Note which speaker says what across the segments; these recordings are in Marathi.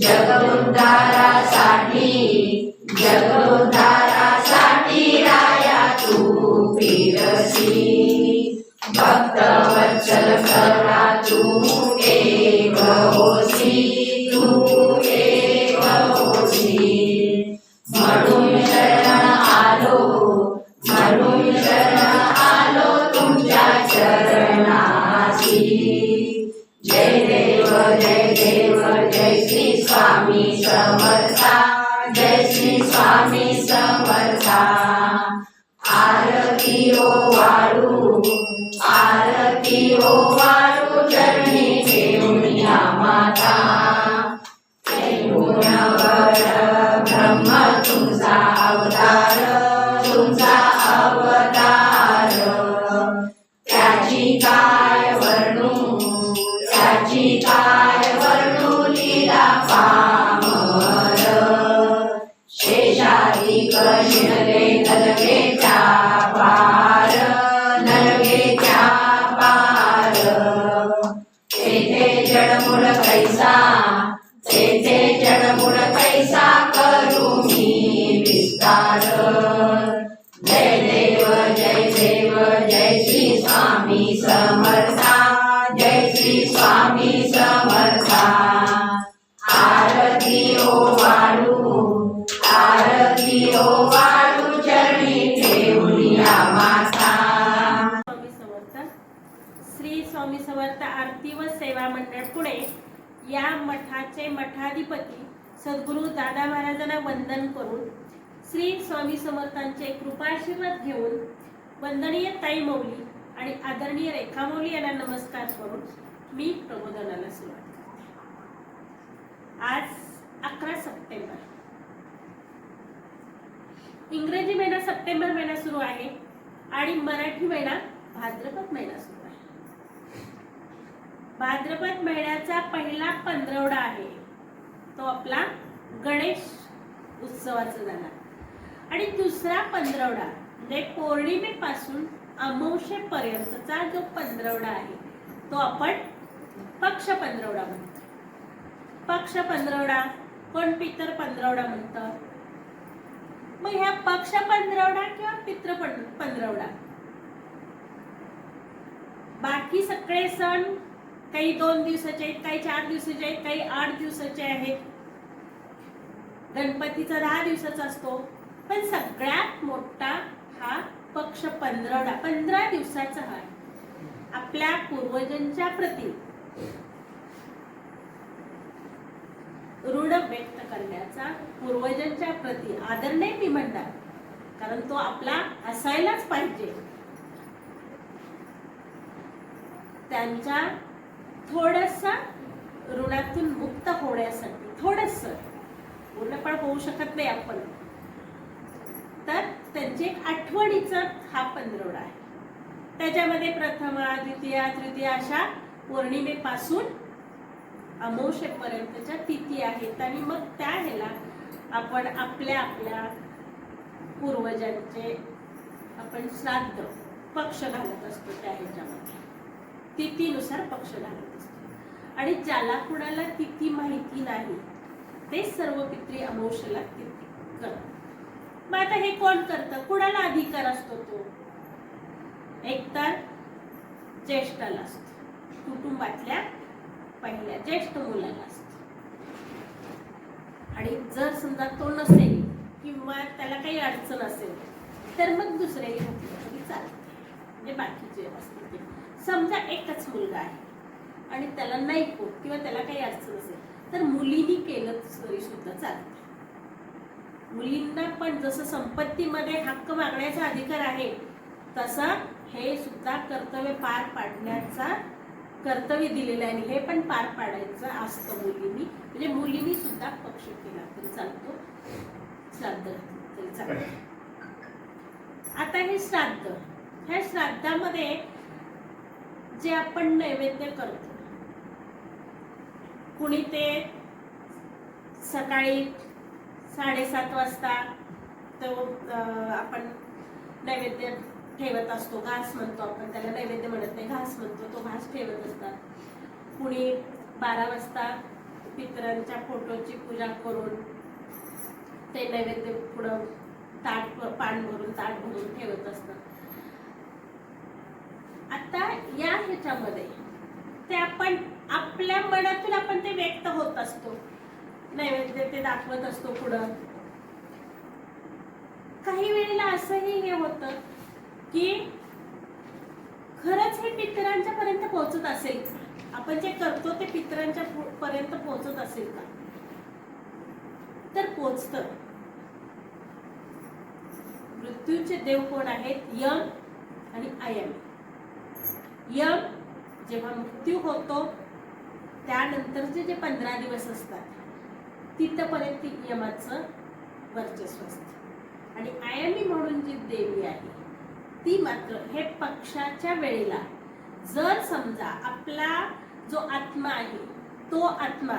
Speaker 1: जगउद्धारासाठी जगउद्धारासाठी राया तू फिरसी. भक्त वत्सल करा तू एव तू एव म्हणून शरण आलो म्हणून शरण आलो तुमच्या चरणासी. जय देव जय देव जय
Speaker 2: दादा महाराजांना वंदन करून श्री स्वामी समर्थांचे कृपाशीर्वाद घेऊन वंदनीय ताई मौली आणि आदरणीय रेखा मौली यांना नमस्कार करून मी प्रबोधनाला सुरुवात करते. आज अकरा सप्टेंबर. इंग्रजी महिना सप्टेंबर महिना सुरू आहे आणि मराठी महिना भाद्रपद महिना सुरू आहे. भाद्रपद महिन्याचा पहिला पंधरवडा आहे. तो आपला गणेश उत्सवाचा झाला आणि दुसरा पंधरवडा म्हणजे पौर्णिमेपासून अमावशेपर्यंतचा जो पंधरवडा आहे तो आपण पक्ष पंधरवडा म्हणतो. पक्ष पंधरवडा कोण पितर पंधरवडा म्हणतं? मग ह्या पक्ष पंधरवडा किंवा पित्र पंधरवडा? बाकी सगळे सण काही दोन दिवसाचे आहेत काही चार दिवसाचे आहेत काही आठ दिवसाचे आहेत. गणपतीचा दहा दिवसाचा असतो. पण सगळ्यात मोठा हा पक्ष पंधरा पंधरा दिवसाचा हा. आहे. आपल्या पूर्वजांच्या प्रती ऋण व्यक्त करण्याचा पूर्वजांच्या प्रती आदर नाही मी म्हणणार. कारण तो आपला असायलाच पाहिजे. त्यांच्या थोडस ऋणातून मुक्त होण्यासाठी थोडस. पूर्ण पण होऊ शकत नाही आपण. तर त्यांची एक आठवणीचा हा पंधरवडा आहे. त्याच्यामध्ये प्रथमा द्वितीया तृतीया अशा पौर्णिमेपासून अमोशेपर्यंतच्या तिथी आहेत. आणि मग त्या ह्याला आपण आपल्या आपल्या पूर्वजांचे आपण श्राद्ध पक्ष घालत असतो त्या ह्याच्यामध्ये. तिथीनुसार पक्ष घालत असतो. आणि ज्याला कुणाला तिथी माहिती नाही ते सर्व पित्री अमावशेला करतात मग आता हे कोण करतं? कुणाला अधिकार असतो तो? एकतर ज्येष्ठाला असतो. कुटुंबातल्या पहिल्या ज्येष्ठ मुलाला असतो. आणि जर समजा तो नसेल किंवा त्याला काही अडचण असेल तर मग दुसऱ्याही तरी चालते. म्हणजे बाकीचे असतील समजा एकच मुलगा आहे आणि त्याला नाही होत किंवा त्याला काही अडचण असेल तर मुलीनी केलं तरी सुद्धा चालतं मुलींना पण जसं संपत्तीमध्ये हक्क मागण्याचा अधिकार आहे तसा हे सुद्धा कर्तव्य पार पाडण्याचा कर्तव्य दिलेलं आहे आणि हे पण पार पाडायचं असतं मुलींनी. म्हणजे मुलींनी सुद्धा पक्ष केला तरी चालतो. श्राद्ध तरी चालतं. आता हे श्राद्ध. ह्या श्राद्धामध्ये जे आपण नैवेद्य करतो कुणी ते सकाळी साडेसात वाजता तो आपण नैवेद्य ठेवत असतो घास म्हणतो आपण त्याला नैवेद्य म्हणत नाही घास म्हणतो तो घास ठेवत असतात. कुणी बारा वाजता पितरांच्या फोटोची पूजा करून ते नैवेद्य पुढं ताट पान भरून ताट भरून ठेवत असतात. आता या ह्याच्यामध्ये ते आपण आपल्या मनातून आपण ते व्यक्त होत असतो. नैवेद्य ते दाखवत असतो पुढं. काही वेळेला असंही हे होतं की खरंच हे पितरांच्या पर्यंत पोहोचत असेल का? आपण जे करतो ते पितरांच्या पर्यंत पोहोचत असेल का? तर पोचत. मृत्यूचे देव कोण आहेत? यम आणि आयम यम जेव्हा मृत्यू होतो त्यानंतरचे जे पंधरा दिवस असतात तिथपर्यंत यमाचं वर्चस्व असतं. आणि आयमी म्हणून जी देवी आहे ती मात्र हे पक्षाच्या वेळेला जर समजा आपला जो आत्मा आहे तो आत्मा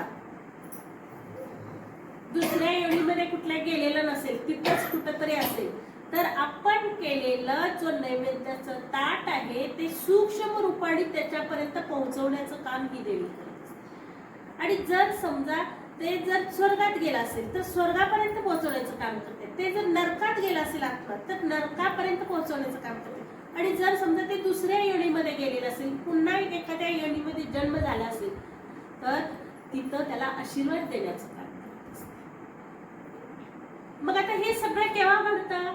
Speaker 2: दुसऱ्या योनीमध्ये कुठल्या गेलेला नसेल तिथंच कुठंतरी असेल तर आपण केलेलं जो नैवेद्याचं ताट आहे ते सूक्ष्म रूपाने त्याच्यापर्यंत पोहोचवण्याचं काम ही देवी आणि जर समजा ते जर स्वर्गात गेला असेल तर स्वर्गापर्यंत पोहोचवण्याचं काम करते. ते जर नरकात गेला असेल आत्मा तर नरकापर्यंत पोहोचवण्याचं काम करते. आणि जर समजा ते दुसऱ्या योनीमध्ये गेलेलं असेल पुन्हा एक एखाद्या योनीमध्ये जन्म झाला असेल तर तिथं त्याला आशीर्वाद देण्याचं काम मग आता हे सगळं केव्हा घडतं?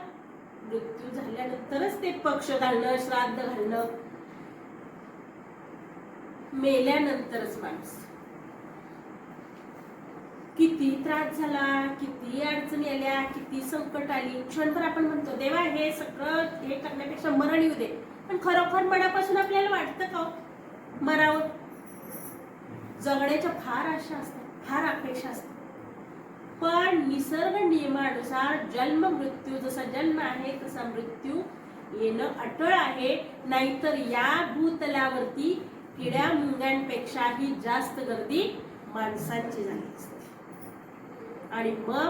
Speaker 2: मृत्यू झाल्यानंतरच ते पक्ष घालणं श्राद्ध घालणं. मेल्यानंतरच माणूस. किती त्रास झाला किती अडचणी आल्या किती संकट आली. क्षणभर आपण म्हणतो देवा हे सगळं हे करण्यापेक्षा मरण येऊ दे. पण खरोखर मनापासून आपल्याला वाटतं का हो? मरावं. जगण्याच्या फार आशा असतात फार अपेक्षा असतात. पण निसर्ग नियमानुसार जन्म मृत्यू जसा जन्म आहे तसा मृत्यू येणं अटळ आहे. नाहीतर या भूतलावरती किड्या मुंग्यांपेक्षाही जास्त गर्दी माणसांची झाली असते. आणि मग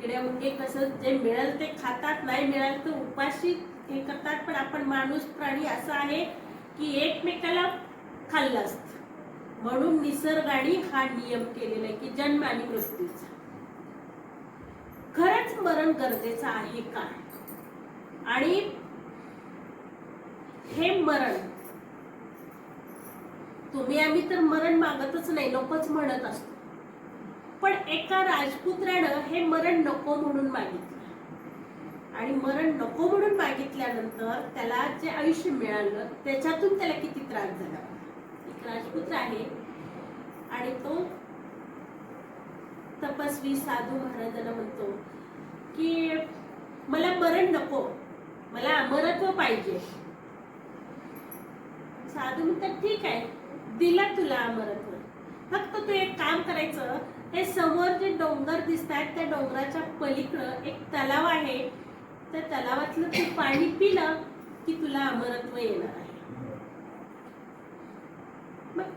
Speaker 2: किड्या मुंगे कसं जे मिळेल ते खातात नाही मिळाल तर उपाशी हे करतात. पण आपण माणूस प्राणी असा आहे की एकमेकाला खाल्लं असतं. म्हणून निसर्गाने हा नियम केलेला आहे की जन्म आणि मृत्यूचा. खरंच मरण गरजेचं आहे का? आणि हे मरण तुम्ही आम्ही तर मरण मागतच नाही लोकच म्हणत असतो. पण एका राजपुत्रानं हे मरण नको म्हणून मागितलं. आणि मरण नको म्हणून मागितल्यानंतर त्याला जे आयुष्य मिळालं त्याच्यातून त्याला किती त्रास झाला? एक राजपुत्र आहे आणि तो तपस्वी साधू महाराजांना म्हणतो की मला मरण नको. मला अमरत्व पाहिजे. साधू म्हणतात ठीक आहे. दिलं तुला अमरत्व. फक्त तू एक काम करायचं. हे समोर जे डोंगर दिसत आहेत त्या डोंगराच्या पलीकडं एक तलाव आहे. त्या तलावातलं तू पाणी पिलं की तुला अमरत्व येणार आहे. मग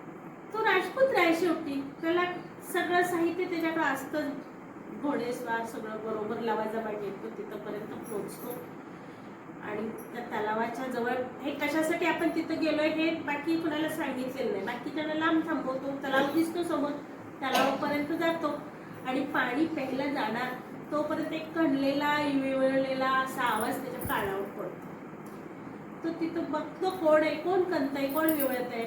Speaker 2: तो राजपूत राय शेवटी त्याला सगळं साहित्य त्याच्याकडे असतं. घोडेस्वार सगळं बरोबर लावायचा पाहिजे. तो तिथंपर्यंत पोहोचतो. आणि त्या तलावाच्या जवळ हे कशासाठी आपण तिथं गेलोय हे बाकी कुणाला सांगितलेलं नाही. बाकी त्याला लांब थांबवतो. तलाव दिसतो समोर. तलावापर्यंत जातो. आणि पाणी प्यायला जाणार तोपर्यंत एक कणलेला विवळलेला असा आवाज त्याच्या कानावर पडतो. तो तिथं बघतो कोण आहे कोण कणत आहे कोण विवळत आहे.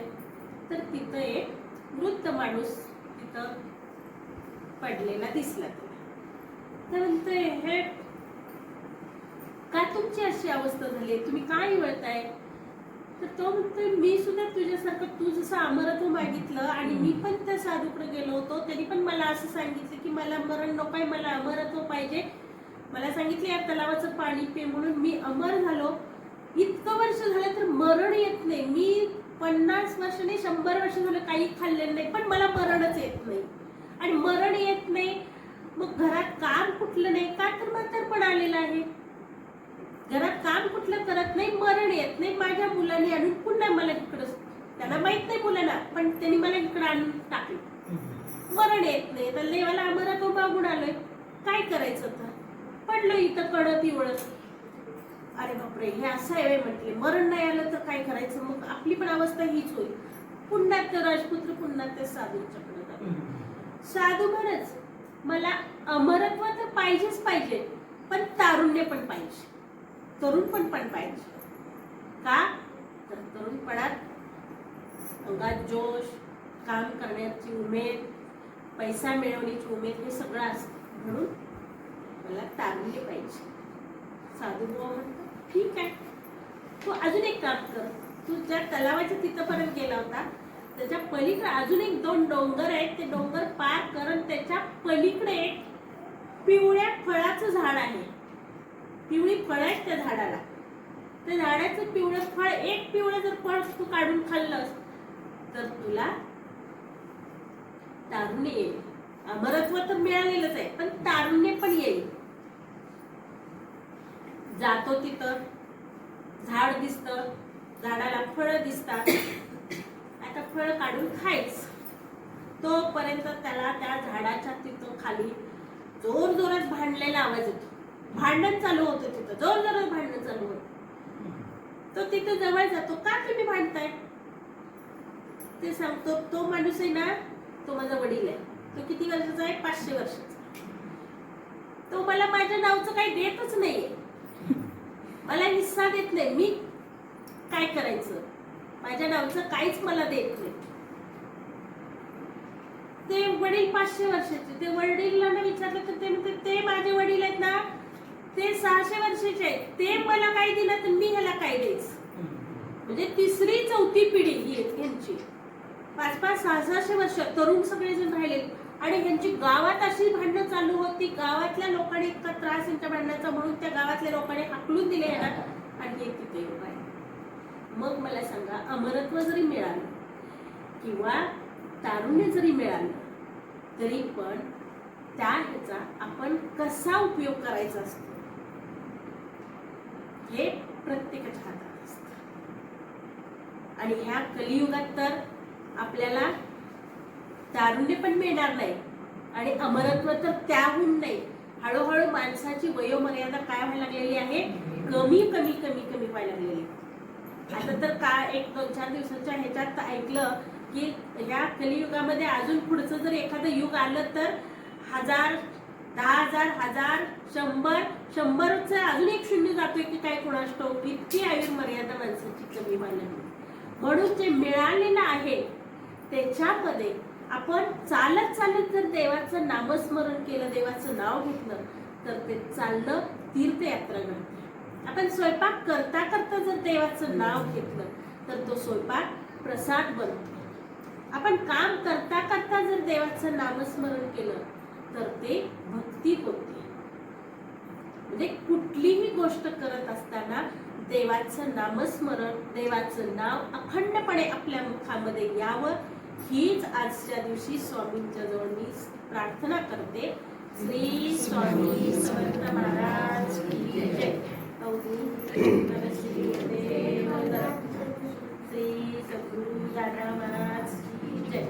Speaker 2: तर तिथं एक वृद्ध माणूस तिथं पडलेला दिसला तर म्हणतोय हे का तुमची अशी अवस्था झाली? तुम्ही काय निवडताय तर तो म्हणतोय मी सुद्धा तुझ्यासारखं तू जसं अमरत्व मागितलं साधूकडे गेलो होतो त्यांनी पण मला असं सांगितलं की मला मरण नको आहे मला अमरत्व पाहिजे. मला सांगितलं या तलावाचं पाणी पे. म्हणून मी अमर झालो. इतकं वर्ष झालं तर मरण येत नाही. मी पन्नास वर्ष नाही शंभर वर्ष झालं काही खाल्लेलं नाही पण मला मरणच येत नाही. आणि मरण येत नाही. मग घरात काम कुठलं नाही? का तर म्हातारपण आलेलं आहे? घरात काम कुठलं करत नाही? मरण येत नाही. माझ्या मुलांनी आणून पुन्हा मला त्यांना माहीत नाही मुलांना पण त्यांनी मला इकडं आणून टाकलं. मरण येत नाही तर देवाला आम्हाला तो मागून आलोय. काय करायचं तर पडलो इथं कडत इवळत अरे बापरे हे असं आहे म्हटले. मरण नाही आलं तर काय करायचं? मग आपली पण अवस्था हीच होईल. पुन्हा ते राजपुत्र पुन्हा ते साधूच्याकडे जातो साधू म्हणच मला अमरत्व तर पाहिजेच पाहिजे पण तारुण्य पण पाहिजे. तरुणपण पण पाहिजे का तर तरुणपणात अंगात जोश काम करण्याची उमेद पैसा मिळवण्याची उमेद हे सगळं असतं. म्हणून मला तारुण्य पाहिजे. साधू म्हणतो ठीक आहे. तू अजून एक काम कर. तू ज्या तलावाच्या तिथंपर्यंत गेला होता त्याच्या पलीकडे अजून एक दोन डोंगर आहेत. ते डोंगर पार करून त्याच्या पलीकडे एक पिवळ्या फळाचं झाड आहे. पिवळी फळ आहेत त्या झाडाला. त्या झाडाचं पिवळं फळ एक पिवळं जर फळ तू काढून खाल्लंस तर तुला तारुण्य येईल. अमरत्व तर मिळालेलंच आहे पण तारुण्य पण येईल. जातो तिथं झाड दिसत झाडाला फळं दिसतात. आता फळं काढून खायच. तोपर्यंत त्याला त्या झाडाच्या तिथं खाली जोर जोरात भांडलेला आवाज येतो. भांडण चालू होतं तिथं जोर जोरात भांडण चालू होतं. तो तिथं जवळ जातो का तुम्ही भांडताय? ते सांगतो तो माणूस आहे ना तो माझा वडील आहे. तो किती वर्षाचा आहे? पाचशे वर्षाचा. तो मला माझ्या नावचं काही देतच नाहीये. मला हिस्सा देत नाही. मी काय करायचं? माझ्या नावचं काहीच मला देत नाही. ते वडील पाचशे वर्षाचे. ते वडिलांना विचारलं तर ते म्हणते ते माझे वडील आहेत ना ते सहाशे वर्षाचे आहेत. ते मला काय दिलं तर मी ह्याला काय द्यायचं म्हणजे तिसरी चौथी पिढी ही यांची पाच पाच सहा सहाशे वर्ष तरुण सगळेजण राहिले. आणि ह्यांची गावात अशी भांडणं चालू होती गावातल्या लोकांनी इतका त्रास यांच्या भांडणाचा म्हणून त्या गावातल्या लोकांनी हाकलून दिले यांना. आणि हे तिथे योग आहे मग मला सांगा अमरत्व जरी मिळालं किंवा तारुण्य जरी मिळालं तरी पण त्या ह्याचा आपण कसा उपयोग करायचा असतो? हे प्रत्येकाच्या हातात असतं. आणि ह्या कलियुगात तर आपल्याला तारुण्य पण मिळणार नाही. आणि अमरत्व तर त्याहून नाही. हळूहळू माणसाची वयोमर्यादा काय व्हायला लागलेली आहे? कमी कमी कमी कमी व्हायला लागलेली आहे. आता तर का एक दोन चार दिवसाच्या ह्याच्यात ऐकलं की ह्या कलियुगामध्ये अजून पुढचं जर एखादं युग आलं तर हजार दहा हजार हजार शंभर शंभरच अजून एक शून्य जातोय की काय कोणास ठाऊक? इतकी आयुर्मर्यादा माणसाची कमी व्हायला लागली. म्हणून जे मिळालेलं आहे त्याच्यामध्ये आपण चालत चालत जर देवाचं नामस्मरण केलं देवाचं नाव घेतलं तर ते चाललं तीर्थयात्रा घडते आपण स्वयंपाक करता करता जर देवाचं नाव घेतलं तर तो स्वयंपाक प्रसाद बनतो. आपण काम करता करता जर देवाचं नामस्मरण केलं तर ते भक्ती होते. म्हणजे कुठलीही गोष्ट करत असताना देवाचं नामस्मरण देवाचं नाव अखंडपणे आपल्या मुखामध्ये यावं हीच आजच्या दिवशी स्वामींच्या जवळ मी प्रार्थना करते. श्री स्वामी समर्थ महाराज की जय. श्री सद्गुरु दादा महाराज की जय.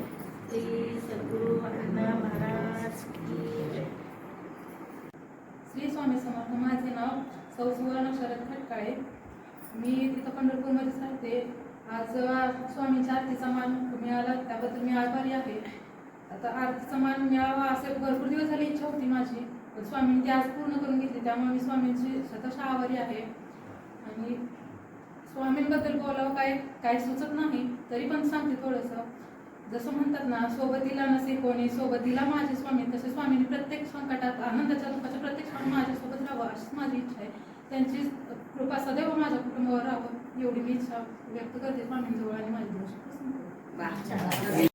Speaker 2: श्री सद्गुरु अण्णा महाराज की जय.
Speaker 3: श्री स्वामी समर्थ माझे नाव सौ सुवर्ण शरद खटकाळे. मी तिथं पंढरपूरमध्ये राहते. आज स्वामींच्या आरतीचा मान मिळाला त्याबद्दल मी आभारी आहे. आता आरतीचा मान मिळावा असे भरपूर दिवस झाली इच्छा होती माझी. पण स्वामींनी ती आज पूर्ण करून घेतली त्यामुळे मी स्वामींची स्वतःच्या आभारी आहे. आणि स्वामींबद्दल बोलावं काय काय सुचत नाही तरी पण सांगते थोडंसं. जसं म्हणतात ना सोबतीला नसे कोणी सोबतीला माझे स्वामी तसे स्वामींनी प्रत्येक संकटात आनंदाच्या दुःखाच्या प्रत्येक क्षण माझ्यासोबत राहावं अशीच माझी इच्छा आहे. त्यांची कृपा सदैव माझ्या कुटुंबावर राहावं. एवढी मी इच्छा व्यक्त करते स्वामींजवळ आणि माझी दर्शन
Speaker 1: वा, छान.